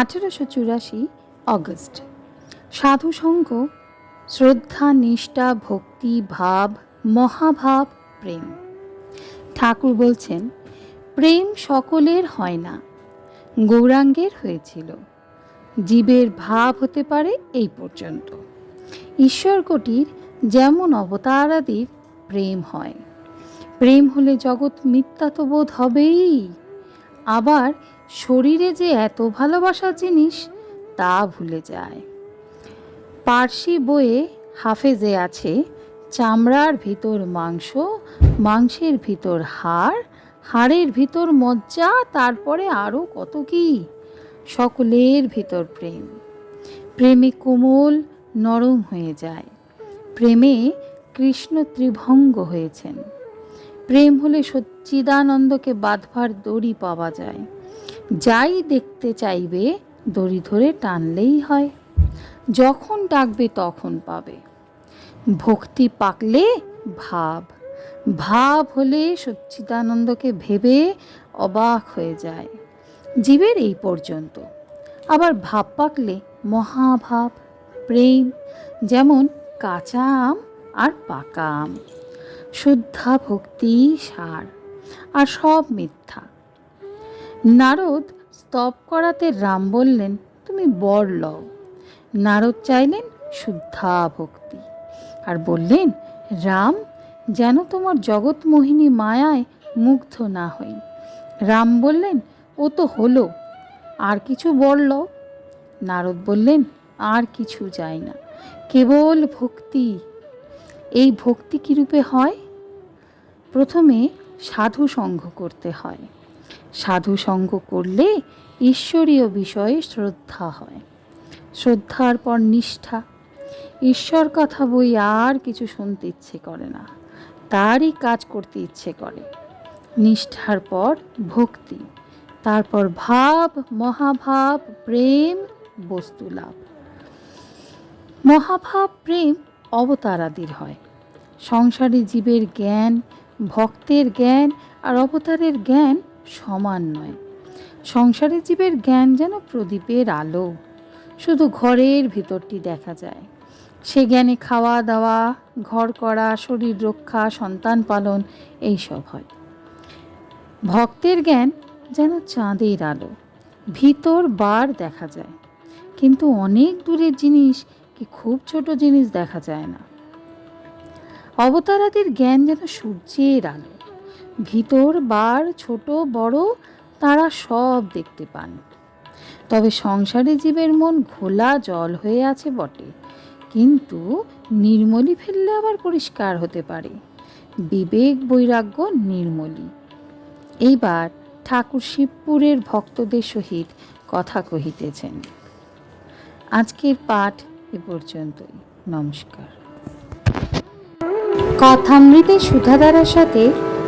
আঠেরোশো চুরাশি অগস্ট। সাধু শ্রদ্ধা, নিষ্ঠা, ভক্তি, ভাব, মহাভাব, প্রেম। ঠাকুর বলছেন, প্রেম সকলের হয় না, গৌরাঙ্গের হয়েছিল। জীবের ভাব হতে পারে এই পর্যন্ত। ঈশ্বর কোটির যেমন অবতারাদির প্রেম হয়। প্রেম হলে জগৎ মিথ্যা তো বোধ হবেই। আবার শরীরে যে এত ভালোবাসার জিনিস, তা ভুলে যায়। পার্সি বইয়ে হাফেজে আছে, চামড়ার ভিতর মাংস, মাংসের ভিতর হাড়, হাড়ের ভিতর মজ্জা, তারপরে আরও কত কি? সকলের ভিতর প্রেম। প্রেমে কোমল, নরম হয়ে যায়। প্রেমে কৃষ্ণ ত্রিভঙ্গ হয়েছেন। প্রেম হলে সচ্চিদানন্দকে বাঁধবার দড়ি পাওয়া যায়। যাই দেখতে চাইবে, দড়ি ধরে টানলেই হয়। যখন ডাকবে তখন পাবে। ভক্তি পাকলে ভাব। ভাব হলে সচ্চিদানন্দকে ভেবে অবাক হয়ে যায়। জীবের এই পর্যন্ত। আবার ভাব পাকলে মহাভাব, প্রেম, যেমন কাঁচা আম আর পাকা আম। শুদ্ধা ভক্তি সার, আর সব মিথ্যা। নারদ স্তব করাতে রাম বললেন, তুমি বর লও। নারদ চাইলেন শুদ্ধা ভক্তি আর বললেন, রাম, যেন তোমার জগৎমোহিনী মায়ায় মুগ্ধ না হই। রাম বললেন, ও তো হলো, আর কিছু বর লও? নারদ বললেন, আর কিছু চাই না, কেবল ভক্তি। এই ভক্তি কীরূপে হয়? প্রথমে সাধু সঙ্গ করতে হয়। সাধু সঙ্গ করলে ঈশ্বরীয় বিষয়ে শ্রদ্ধা হয়। শ্রদ্ধার পর নিষ্ঠা। ঈশ্বর কথা বই আর কিছু শুনতে ইচ্ছে করে না। তারই কাজ করতে ইচ্ছে করে। নিষ্ঠার পর ভক্তি। তারপর ভাব, মহাভাব, প্রেম, বস্তু লাভ। মহাভাব, প্রেম অবতারাদির হয়। সংসারী জীবের জ্ঞান, ভক্তের জ্ঞান আর অবতারের জ্ঞান সমান নয়। সংসারী জীবের জ্ঞান যেন প্রদীপের আলো। শুধু ঘরের ভিতরটি দেখা যায়। সে জ্ঞানে খাওয়া দাওয়া ঘর করা, শরীর রক্ষা, সন্তান পালন, এইসব হয়। ভক্তের জ্ঞান যেন চাঁদের আলো। ভিতর বার দেখা যায়। কিন্তু অনেক দূরের জিনিস কি খুব ছোট জিনিস দেখা যায় না। অবতারাদের জ্ঞান যেন সূর্যের আলো। ভিতর বার, ছোট, বড়, তারা সব দেখতে পান। তবে সংসারে জীবের মন ঘোলা জল হয়ে আছে বটে। কিন্তু নির্মলি ফেললে আবার পরিষ্কার হতে পারে। বিবেক বৈরাগ্য নির্মলি। এইবার ঠাকুর শিবপুরের ভক্তদের সহিত কথা কহিতেছেন। আজকের পাঠ এ পর্যন্তই। নমস্কার। কথামৃতের সুধাধারার সাথে